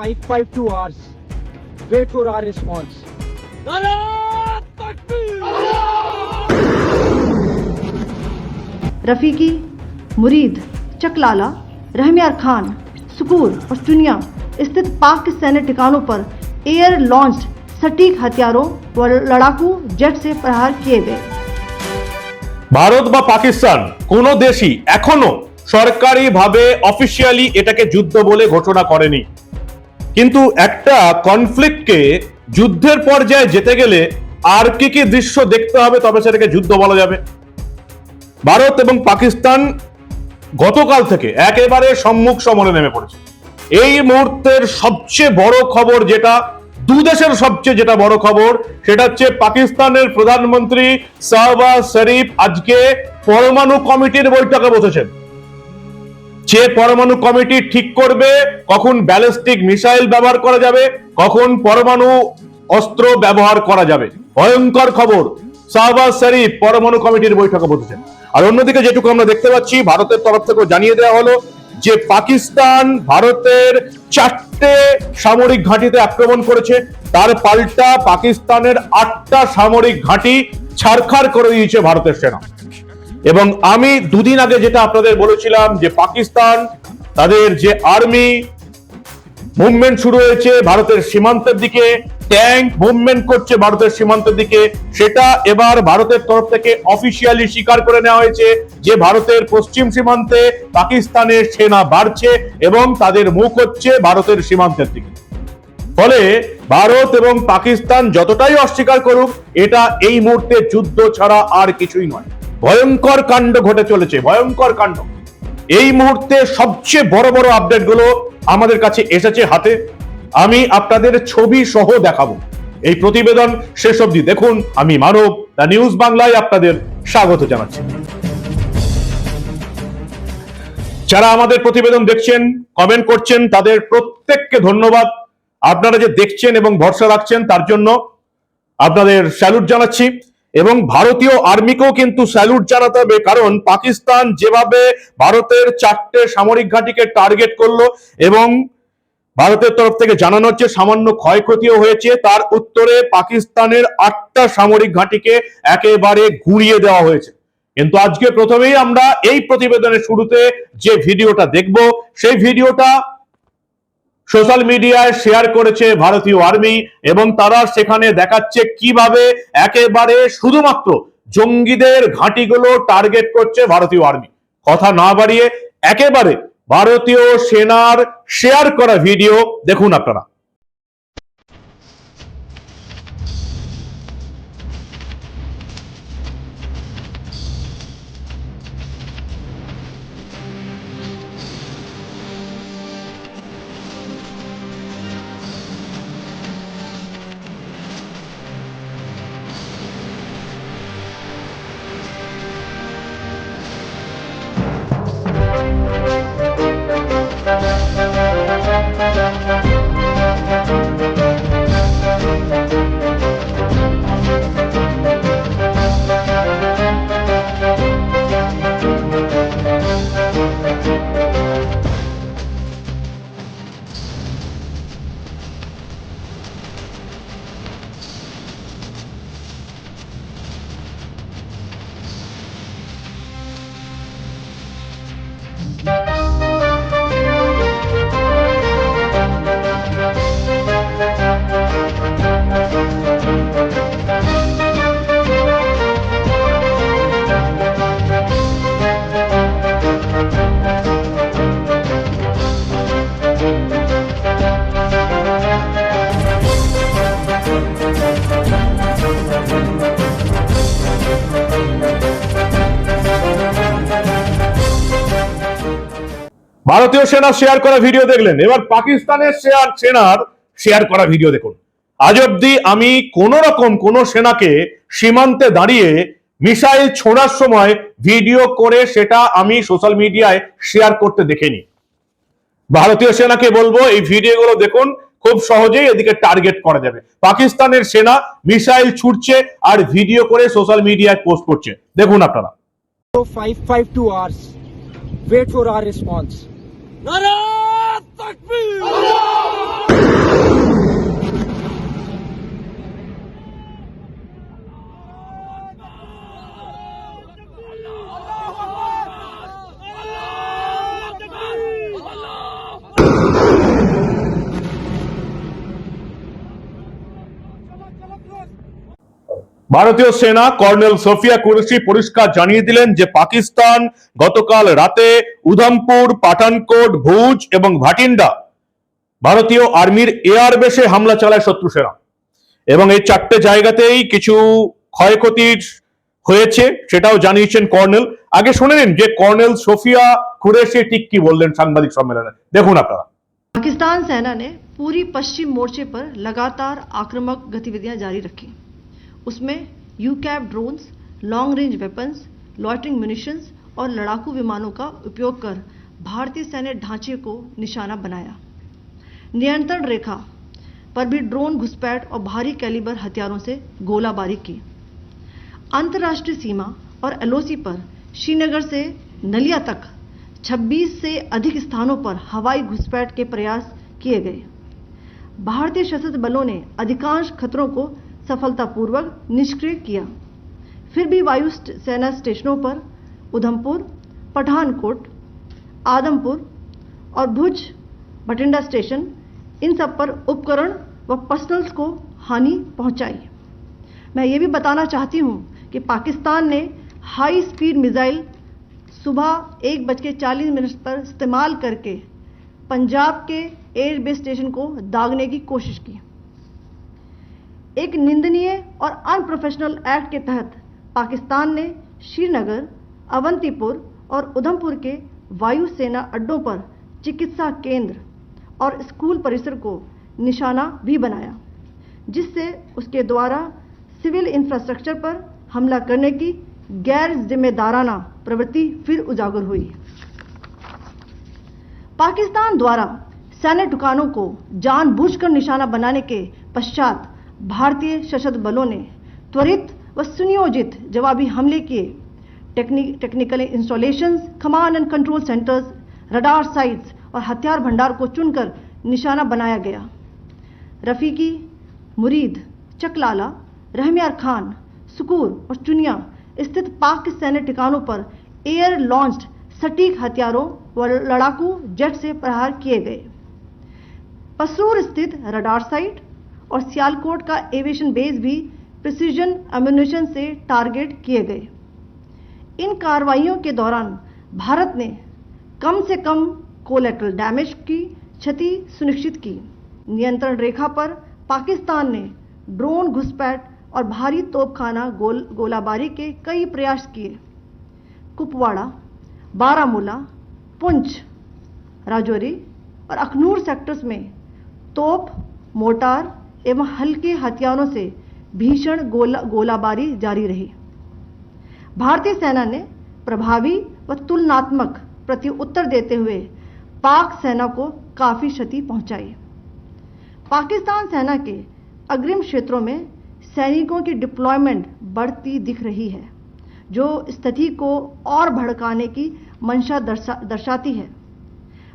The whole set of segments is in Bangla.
So 552 hours. Wait for our response. Rafiqui मुरीद चकलाला रहमियार खान सुकूर और चुनिया स्थित पाक के सैन्य ठिकानों पर एयर लॉन्च सटीक हथियारों व लड़ाकू जेट से प्रहार किए गए ভারত বা পাকিস্তান কোন দেশই এখনো সরকারিভাবে অফিসিয়ালি এটাকে যুদ্ধ বলে ঘোষণা করেনি কিন্তু একটা কনফ্লিক্টকে যুদ্ধের পর্যায়ে যেতে গেলে আর কি কি দৃশ্য দেখতে হবে, তবে সেটাকে যুদ্ধ বলা যাবে। ভারত এবং পাকিস্তান গতকাল থেকে একেবারে সম্মুখ সমরে নেমে পড়েছে। এই মুহূর্তের সবচেয়ে বড় খবর যেটা, দু দেশের সবচেয়ে যেটা বড় খবর, সেটা হচ্ছে পাকিস্তানের প্রধানমন্ত্রী শাহবাজ শরীফ আজকে পরমাণু কমিটির বৈঠকে বসেছেন। যে পরমাণু কমিটি ঠিক করবে, কখন ব্যালিস্টিক মিসাইল ব্যবহার করা যাবে, কখন পরমাণু অস্ত্র ব্যবহার করা যাবে। ভয়ঙ্কর খবর। শাহবাজ শরীফ পরমাণু কমিটির বৈঠকে বসেছেন। আর অন্যদিকে যেটুকু আমরা দেখতে পাচ্ছি, ভারতের তরফ থেকে জানিয়ে দেওয়া হলো যে পাকিস্তান ভারতের চারটে সামরিক ঘাঁটিতে আক্রমণ করেছে। তার পাল্টা পাকিস্তানের আটটা সামরিক ঘাঁটি ছারখার করে দিয়েছে ভারতের সেনা। এবং আমি দুদিন আগে যেটা আপনাদের বলেছিলাম যে পাকিস্তান, তাদের যে আর্মি মুভমেন্ট শুরু হয়েছে ভারতের সীমান্তের দিকে, ট্যাঙ্ক মুভমেন্ট করছে ভারতের সীমান্তের দিকে, সেটা এবার ভারতের তরফ থেকে অফিসিয়ালি স্বীকার করে নেওয়া হয়েছে যে ভারতের পশ্চিম সীমান্তে পাকিস্তানের সেনা বাড়ছে এবং তাদের মুখ হচ্ছে ভারতের সীমান্তের দিকে। ফলে ভারত এবং পাকিস্তান যতটাই অস্বীকার করুক, এটা এই মুহূর্তে যুদ্ধ ছাড়া আর কিছুই নয়। ভয়ঙ্কর কাণ্ড ঘটে চলেছে, ভয়ঙ্কর কাণ্ড। এই মুহূর্তে সবচেয়ে বড় বড় আপডেটগুলো আমাদের কাছে এসেছে হাতে। আমি আপনাদের ছবি সহ দেখাবো। এই প্রতিবেদন শেষ অবধি দেখুন। আমি মানব, দ্য নিউজ বাংলায় আপনাদের স্বাগত জানাচ্ছি। যারা আমাদের প্রতিবেদন দেখছেন কমেন্ট করছেন, তাদের প্রত্যেককে ধন্যবাদ। আপনারা যে দেখছেন এবং ভরসা রাখছেন, তার জন্য আপনাদের স্যালুট জানাচ্ছি। এবং ভারতীয় আর্মিকেও কিন্তু স্যালুট জানাতে হবে, কারণ পাকিস্তান যেভাবে ভারতের চারটে সামরিক ঘাঁটিকে টার্গেট করল এবং ভারতের তরফ থেকে জানানো হচ্ছে সামান্য ক্ষয়ক্ষতিও হয়েছে, তার উত্তরে পাকিস্তানের আটটা সামরিক ঘাঁটিকে একেবারে ঘুরিয়ে দেওয়া হয়েছে। কিন্তু আজকে প্রথমেই আমরা এই প্রতিবেদনের শুরুতে যে ভিডিওটা দেখব, সেই ভিডিওটা সোশ্যাল মিডিয়ায় শেয়ার করেছে ভারতীয় আর্মি এবং তারা সেখানে দেখাচ্ছে কীভাবে একেবারে শুধুমাত্র জঙ্গিদের ঘাঁটিগুলো টার্গেট করছে ভারতীয় আর্মি। কথা না বাড়িয়ে একেবারে ভারতীয় সেনার শেয়ার করা ভিডিও দেখুন আপনারা। ভারতীয় সেনা শেয়ার করা ভিডিও দেখলেন। এবার পাকিস্তানের শেয়ার সেনার শেয়ার করা ভিডিও দেখুন। আজ অব্দি আমি কোন রকম কোন সেনাকে সীমান্তে দাঁড়িয়ে মিসাইল ছোড়ার সময় ভিডিও করে সেটা আমি সোশ্যাল মিডিয়ায় শেয়ার করতে দেখিনি। ভারতীয় সেনাকে বলব, এই ভিডিওগুলো দেখুন, খুব সহজেই এদিকে টার্গেট করা যাবে। পাকিস্তানের সেনা মিসাইল ছুটছে আর ভিডিও করে সোশ্যাল মিডিয়ায় পোস্ট করছে। দেখুন আপনারা। So 552 hours. Wait for our response. নারায় তাকবীর আল্লাহু আকবার ভারতীয় সেনা কর্নেল সোফিয়া কুরেশি পরিষ্কার জানিয়ে দিলেন যে পাকিস্তান গতকাল রাতে উধমপুর পাঠানকোট ভুজ এবং ভাটিন্ডা ভারতীয় আর্মির এয়ার বেসে হামলা চালায় শত্রু সেনা এবং এই চারটে জায়গাতেই কিছু ক্ষয়ক্ষতির হয়েছে সেটাও জানিয়েছেন কর্নেল আগে শুনে নিন যে কর্নেল সোফিয়া কুরেশি ঠিক কি বললেন সাংবাদিক সম্মেলনে দেখুন আপনারা पाकिस्तान सेना ने पूरी पश्चिम मोर्चे पर लगातार आक्रामक गतिविधियां जारी रखी उसमें you cap drones long range weapons loitering munitions और लड़ाकू विमानों का उपयोग कर भारतीय सैन्य ढांचे को निशाना बनाया। नियंत्रण रेखा पर भी ड्रोन घुसपैठ और भारी कैलिबर हथियारों से गोलाबारी की। अंतर्राष्ट्रीय सीमा और एलओसी पर श्रीनगर से नलिया तक 26 से अधिक स्थानों पर हवाई घुसपैठ के प्रयास किए गए। भारतीय सशस्त्र बलों ने अधिकांश खतरों को सफलतापूर्वक निष्क्रिय किया। फिर भी वायु सेना स्टेशनों पर उधमपुर, पठानकोट, आदमपुर और भुज भटिंडा स्टेशन, इन सब पर उपकरण व पर्सनल्स को हानि पहुंचाई। मैं ये भी बताना चाहती हूँ कि पाकिस्तान ने हाई स्पीड मिसाइल सुबह एक बज के चालीस मिनट पर इस्तेमाल करके पंजाब के एयरबेस स्टेशन को दागने की कोशिश की। एक निंदनीय और अनप्रोफेशनल एक्ट के तहत पाकिस्तान ने श्रीनगर, अवंतीपुर और उधमपुर के वायु सेना अड्डों पर चिकित्सा केंद्र और स्कूल परिसर को निशाना भी बनाया, जिससे उसके द्वारा सिविल इंफ्रास्ट्रक्चर पर हमला करने की गैर जिम्मेदाराना प्रवृत्ति फिर उजागर हुई। पाकिस्तान द्वारा सैन्य ठिकानों को जानबूझकर निशाना बनाने के पश्चात भारतीय सशस्त्र बलों ने त्वरित व सुनियोजित जवाबी हमले किए। टेक्नि, technical installation command and control centres radar sites और हथियार भंडार को चुनकर निशाना बनाया गया। रफीकी मुरीद चकलाला रहमियार खान सुकूर और चुनिया स्थित पाक सैन्य ठिकानों पर एयर लॉन्च्ड सटीक हथियारों व लड़ाकू जेट से प्रहार किए गए। पसरूर स्थित रडार साइट और सियालकोट का एविएशन बेस भी प्रिसीजन अम्यूनिशन से टारगेट किए गए। इन कार्रवाइयों के दौरान भारत ने कम से कम कोलेट्रल डैमेज की क्षति सुनिश्चित की। नियंत्रण रेखा पर पाकिस्तान ने ड्रोन घुसपैठ और भारी तोपखाना गोल, गोलाबारी के कई प्रयास किए। कुपवाड़ा, बारामूला, पुंछ, राजौरी और अखनूर सेक्टर्स में तोप मोटार एवं हल्के हथियारों से भीषण गोला, गोलाबारी जारी रही। भारतीय सेना ने प्रभावी व तुलनात्मक प्रति उत्तर देते हुए पाक सेना को काफ़ी क्षति पहुंचाई। पाकिस्तान सेना के अग्रिम क्षेत्रों में सैनिकों की डिप्लॉयमेंट बढ़ती दिख रही है, जो स्थिति को और भड़काने की मंशा दर्शा, दर्शाती है।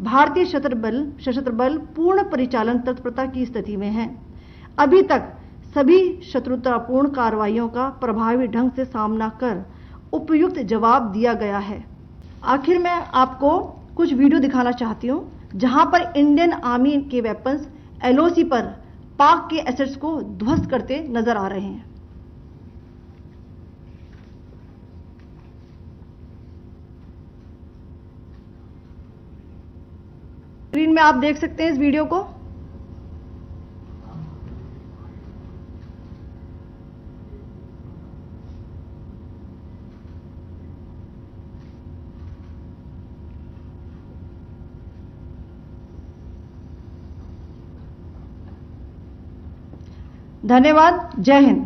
भारतीय सशस्त्र बल सशस्त्र बल पूर्ण परिचालन तत्परता की स्थिति में है। अभी तक सभी शत्रुतापूर्ण कार्रवाइयों का प्रभावी ढंग से सामना कर उपयुक्त जवाब दिया गया है। आखिर मैं आपको कुछ वीडियो दिखाना चाहती हूँ, जहाँ पर इंडियन आर्मी के वेपन्स एलओसी पर पाक के एसेट्स को ध्वस्त करते नज़र आ रहे हैं। स्क्रीन में आप देख सकते हैं इस वीडियो को। ধন্যবাদ, জয় হিন্দ।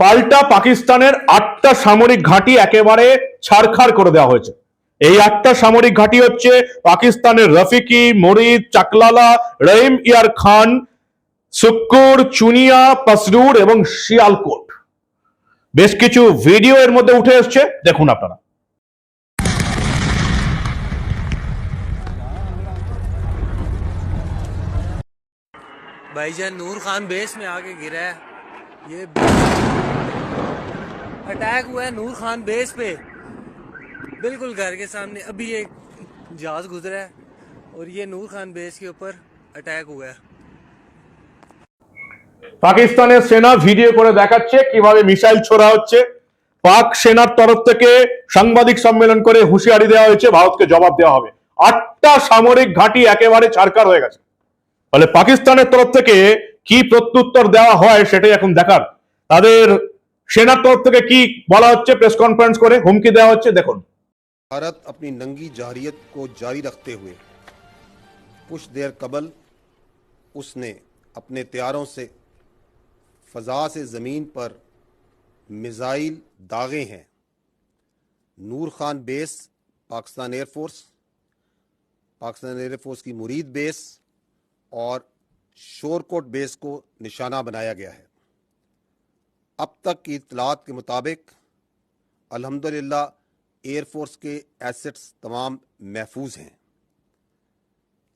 পাল্টা পাকিস্তানের আটটা সামরিক ঘাঁটি একেবারে ছারখার করে দেওয়া হয়েছে। এই আটটা সামরিক ঘাঁটি হচ্ছে পাকিস্তানের রফিকি, মরিদ, চাকলালা, রহিম ইয়ার খান, সুক্কুর, চুনিয়া, পাসরুর এবং শিয়ালকোট বেশ কিছু ভিডিও এর মধ্যে উঠে এসছে, দেখুন আপনারা। भाईजान नूर खान बेस में आके गिरा है ये अटैक हुआ है नूर खान बेस पे बिल्कुल घर के सामने अभी एक जहाज गुजरा है और ये नूर खान बेस के ऊपर अटैक हुआ है পাকিস্তানের সেনা ভিডিও করে দেখাচ্ছে কিভাবে মিসাইল ছোড়া হচ্ছে পাক সেনার তরফ থেকে সাংবাদিক সম্মেলন করে হুঁশিয়ারি দেওয়া হয়েছে ভারতকে জবাব দেওয়া হবে আটটা সামরিক ঘাঁটি একেবারে ছারকার হয়ে গেছে ফলে পাকিস্তানের তরফ থেকে কি প্রত্যুত্তর দেওয়া হয় সেটাই এখন দেখার তাদের সেনার তরফ থেকে কি বলা হচ্ছে প্রেস কনফারেন্স করে হুমকি দেওয়া হচ্ছে দেখুন भारत अपनी नंगी जारियत को जारी रखते हुए कुछ देर कबल उसने अपने त्यारों से फ़ज़ा से ज़मीन पर मिज़ाइल दागे हैं Noor Khan base Pakistan air force Pakistan air force की मुरीद बेस और शोरकोट बेस को निशाना बनाया गया है। अब तक की इतलात के मुताबिक, अल्हम्दुलिल्लाह एयरफोर्स के एसेट्स तमाम महफूज हैं।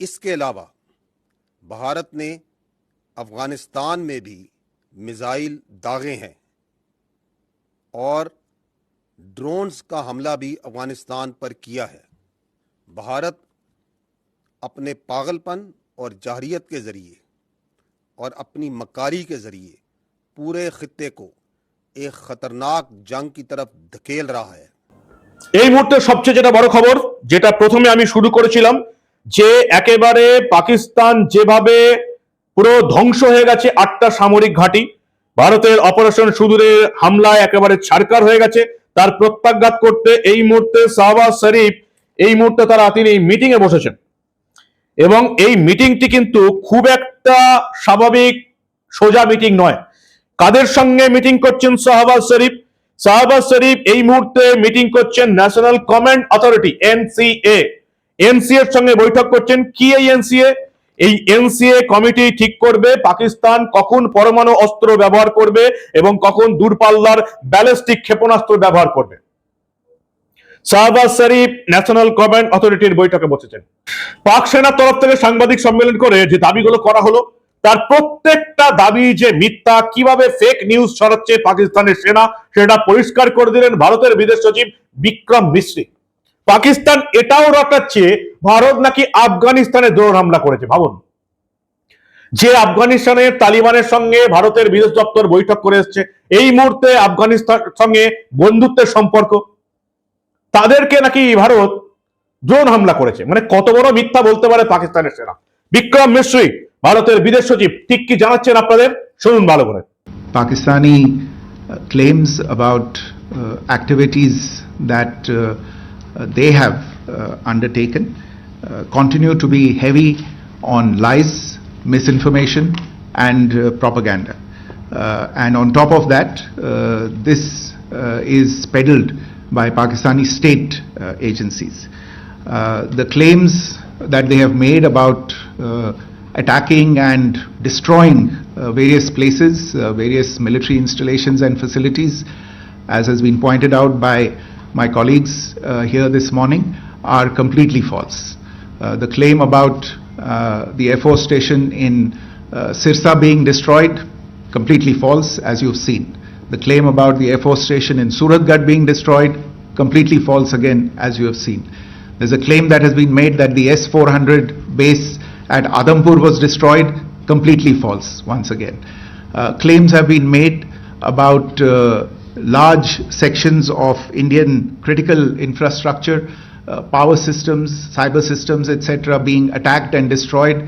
इसके अलावा, भारत ने अफ़गानिस्तान में भी मिज़ाइल दागे हैं और ड्रोन्स का हमला भी अफ़गानिस्तान पर किया है। भारत अपने पागलपन और जाहरियत के ज़रिए और अपनी मकारी के ज़रिए पूरे खत्े को एक ख़तरनाक जंग की तरफ धकेल रहा है এই মুহূর্তে সবচেয়ে যেটা বড় খবর যেটা প্রথমে আমি শুরু করেছিলাম যে একেবারে পাকিস্তান যেভাবে পুরো ধ্বংস হয়ে গেছে আটটা সামরিক ঘাঁটি ভারতের অপারেশন সুদূরের হামলায় একেবারে ছাড়কার হয়ে গেছে তার প্রত্যাঘাত করতে এই মুহূর্তে শাহবাজ শরীফ এই মুহূর্তে তারা তিনি মিটিং এ বসেছেন এবং এই মিটিংটি কিন্তু খুব একটা স্বাভাবিক, সোজা মিটিং নয়। কাদের সঙ্গে মিটিং করছেন শাহবাজ শরীফ? শাহবাজ শরীফ এই মুহূর্তে মিটিং করছেন national command authority, NCA. NCA এর সঙ্গে বৈঠক করছেন কি এই এনসিএ? এই এনসিএ কমিটি ঠিক করবে পাকিস্তান কখন পরমাণু অস্ত্র ব্যবহার করবে এবং কখন দূরপাল্লার ব্যালিস্টিক ক্ষেপণাস্ত্র ব্যবহার করবে। শাহবাজ শরীফ ন্যাশনাল কমান্ড অথরিটির বৈঠকে বসেছেন। পাক সেনার তরফ থেকে সাংবাদিক সম্মেলন করে যে দাবিগুলো করা হলো, তার প্রত্যেকটা দাবি যে মিথ্যা, কীভাবে ফেক নিউজ ছড়াচ্ছে পাকিস্তানের সেনা, সেটা পরিষ্কার করে দিলেন ভারতের বিদেশ সচিব বিক্রম মিশ্রি। পাকিস্তান এটাও রটাচ্ছে, ভারত নাকি আফগানিস্তানে দ্রোণ হামলা করেছে, ভাবুন। যে আফগানিস্তানের তালিবানের সঙ্গে ভারতের বিদেশ দপ্তর বৈঠক করে এসছে, এই মুহূর্তে আফগানিস্তান সঙ্গে বন্ধুত্বের সম্পর্ক। তাদেরকে নাকি ভারত ড্রোন হামলা করেছে। মানে কত বড় মিথ্যা বলতে পারে পাকিস্তানের সেনা। বিক্রম মিশ্রি, ভারতের বিদেশ সচিব, ঠিক কি জানাচ্ছেন আপনাদের? শুনুন ভালো করে। Pakistani claims about activities that they have undertaken continue to be heavy on lies misinformation and propaganda and on top of that this is peddled by Pakistani state uh, agencies. Uh, the claims that they have made about uh, attacking and destroying various places, various military installations and facilities, as has been pointed out by my colleagues here this morning, are completely false. The claim about the Air Force station in Sirsa being destroyed, completely false, as you've seen. The claim about the Air Force station in Suratgarh being destroyed, completely false again, as you have seen. There's a claim that has been made that the S 400 base at Adampur was destroyed, completely false, once again. Uh, claims have been made about uh, large sections of Indian critical infrastructure, uh, power systems, cyber systems, etc., being attacked and destroyed,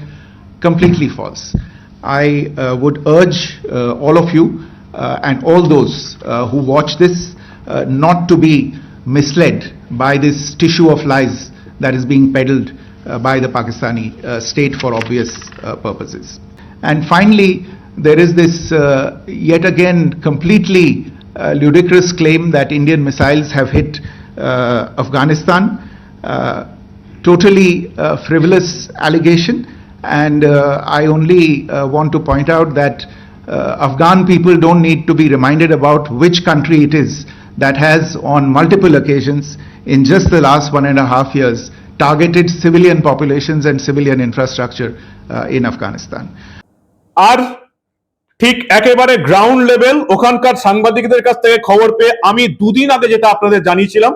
completely false. I uh, would urge uh, all of you and all those uh, who watch this uh, not to be misled by this tissue of lies that is being peddled uh, by the Pakistani uh, state for obvious uh, purposes. And finally, there is this uh, yet again completely uh, ludicrous claim that Indian missiles have hit uh, Afghanistan. Uh, totally uh, frivolous allegation, and uh, I only uh, want to point out that uh, Afghan people don't need to be reminded about which country it is that has, on multiple occasions, in just the last one and a half years, targeted civilian populations and civilian infrastructure uh, in Afghanistan. আর ঠিক একেবারে গ্রাউন্ড লেভেল ওখানকার সাংবাদিকদের কাছ থেকে খবর পেয়ে আমি দুদিন আগে যেটা আপনাদের জানিয়েছিলাম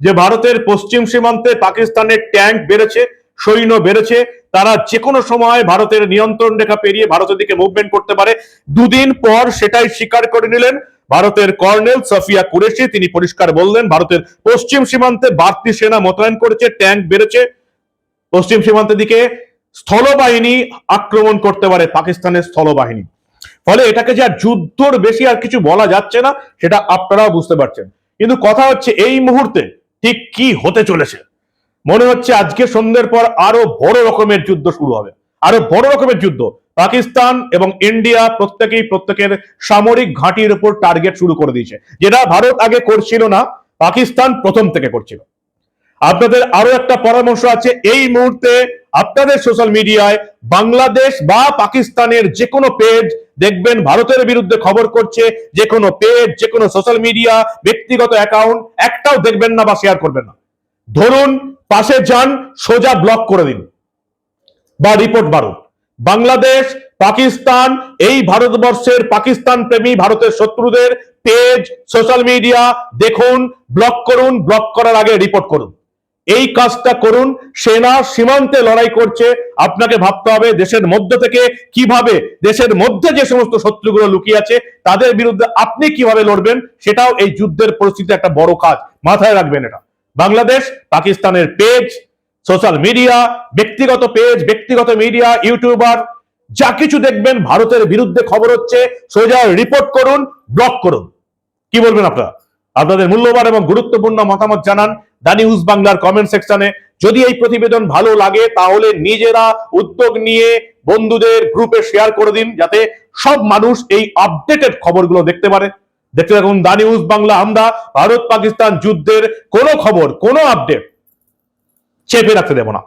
যে ভারতের পশ্চিম সীমান্তে পাকিস্তানের ট্যাঙ্ক বেড়েছে সৈন্য বেড়েছে, তারা যে কোনো সময় ভারতের নিয়ন্ত্রণ রেখা পেরিয়ে ভারতের দিকে মুভমেন্ট করতে পারে। দুদিন পর সেটাই স্বীকার করে নিলেন ভারতের কর্নেল সফিয়া কুরেশি। তিনি পরিষ্কার বললেন, ভারতের পশ্চিম সীমান্তে বাড়তি সেনা মোতায়েন করেছে, ট্যাঙ্ক বেড়েছে। পশ্চিম সীমান্তের দিকে স্থলবাহিনী আক্রমণ করতে পারে, পাকিস্তানের স্থলবাহিনী। ফলে এটাকে যে আর যুদ্ধর বেশি আর কিছু বলা যাচ্ছে না, সেটা আপনারাও বুঝতে পারছেন। কিন্তু কথা হচ্ছে, এই মুহূর্তে ঠিক কি হতে চলেছে? মনে হচ্ছে আজকে সন্ধ্যের পর আরও বড় রকমের যুদ্ধ শুরু হবে। আরও বড় রকমের যুদ্ধ। পাকিস্তান এবং ইন্ডিয়া প্রত্যেকেই প্রত্যেকের সামরিক ঘাঁটির উপর টার্গেট শুরু করে দিয়েছে। যেটা ভারত আগে করছিল না, পাকিস্তান প্রথম থেকে করছিল। আপনাদের আরও একটা পরামর্শ আছে, এই মুহূর্তে আপনাদের সোশ্যাল মিডিয়ায় বাংলাদেশ বা পাকিস্তানের যে কোনো পেজ দেখবেন, ভারতের বিরুদ্ধে খবর করছে যে কোনো পেজ যে কোনো সোশ্যাল মিডিয়া ব্যক্তিগত অ্যাকাউন্ট একটাও দেখবেন না বা শেয়ার করবেন না। ধরুন পাশে যান, সোজা ব্লক করে দিন। বা রিপোর্ট বারুন বাংলাদেশ, পাকিস্তান, এই ভারতবর্ষের পাকিস্তান প্রেমী ভারতের শত্রুদের পেজ সোশ্যাল মিডিয়া দেখুন ব্লক করুন ব্লক করার আগে রিপোর্ট করুন। এই কাজটা করুন, সেনা সীমান্তে লড়াই করছে, আপনাকে ভাবতে হবে দেশের মধ্য থেকে কীভাবে, দেশের মধ্যে যে সমস্ত শত্রুগুলো লুকিয়ে আছে, তাদের বিরুদ্ধে আপনি কীভাবে লড়বেন, সেটাও এই যুদ্ধের পরিস্থিতি একটা বড় কাজ। মাথায় রাখবেন এটা। বাংলাদেশ, পাকিস্তানের পেজ সোশ্যাল মিডিয়া ব্যক্তিগত পেজ ব্যক্তিগত মিডিয়া ইউটিউবার যা কিছু দেখবেন ভারতের বিরুদ্ধে খবর হচ্ছে, সোজা রিপোর্ট করুন ব্লক করুন। কি বলবেন আপনারা? আপনাদের মূল্যবান এবং গুরুত্বপূর্ণ মতামত জানান দা নিউজ বাংলার কমেন্ট সেকশনে যদি এই প্রতিবেদন ভালো লাগে, তাহলে নিজেরা উদ্যোগ নিয়ে বন্ধুদের গ্রুপে শেয়ার করে দিন, যাতে সব মানুষ এই আপডেটেড খবরগুলো দেখতে পারে। দেখতে থাকুন দা নিউজ বাংলা, আমরা ভারত পাকিস্তান যুদ্ধের কোনো খবর, কোনো আপডেট চেপে রাখতে দেব না।